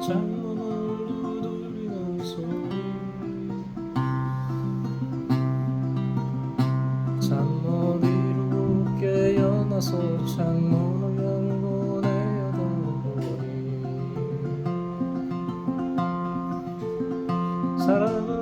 창문을 두드리면서 잠머리로 깨어나서 창문을 열고 내려다보니. 사랑은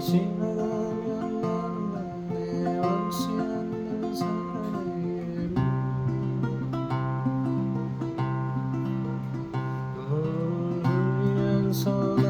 지나가면 내 원치 않는 사랑에게로 눈물을 흘리면서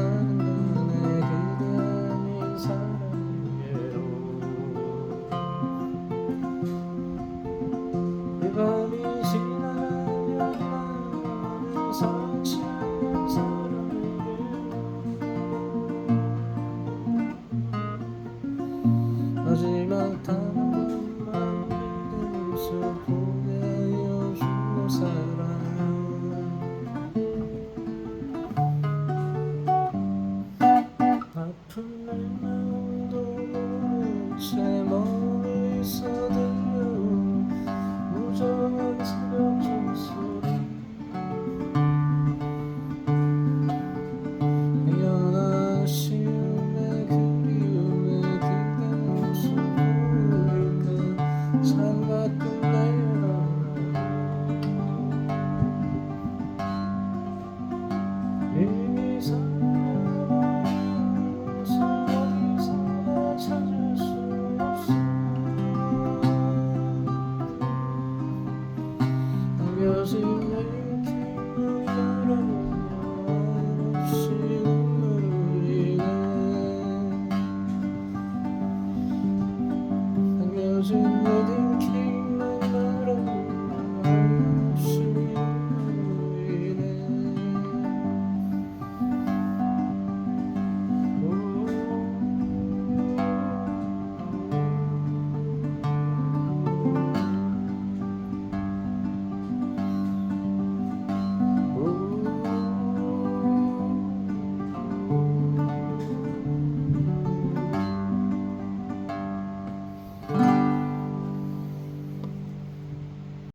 Sous-titrage 着 music